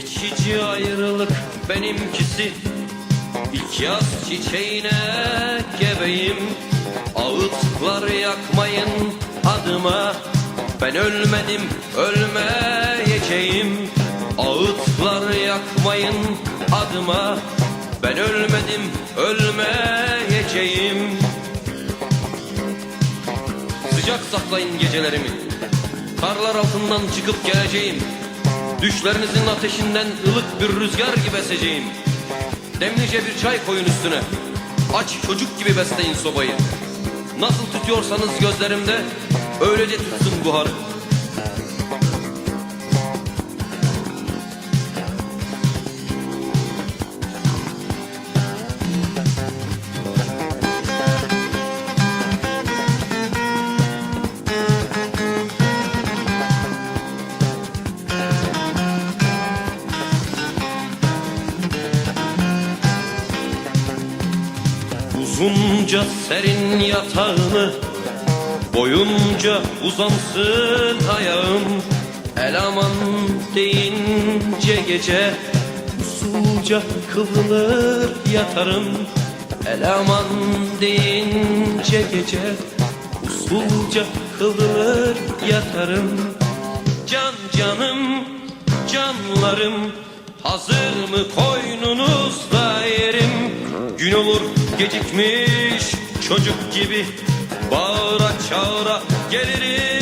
Geçici ayrılık benimkisi. İlk yaz çiçeğine gebeyim. Ağıtlar yakmayın adıma. Ben ölmedim ölmeyeceğim. Ağıtlar yakmayın adıma. Ben ölmedim ölmeyeceğim. Sıcak saklayın gecelerimi. Karlar altından çıkıp geleceğim Düşlerinizin ateşinden ılık bir rüzgar gibi eseceğim. Demlice bir çay koyun üstüne. Aç çocuk gibi besleyin sobayı. Nasıl tutuyorsanız gözlerimde Öylece tutsun buharı Uzunca serin yatağını Boyunca uzansın ayağım. Elaman deyince gece Usulca kıvrılır yatarım. Elaman deyince gece Usulca kıvrılır yatarım. Can canım canlarım Hazır mı koynunuzda yerim Gün olur gecikmiş çocuk gibi Bağıra çağıra gelirim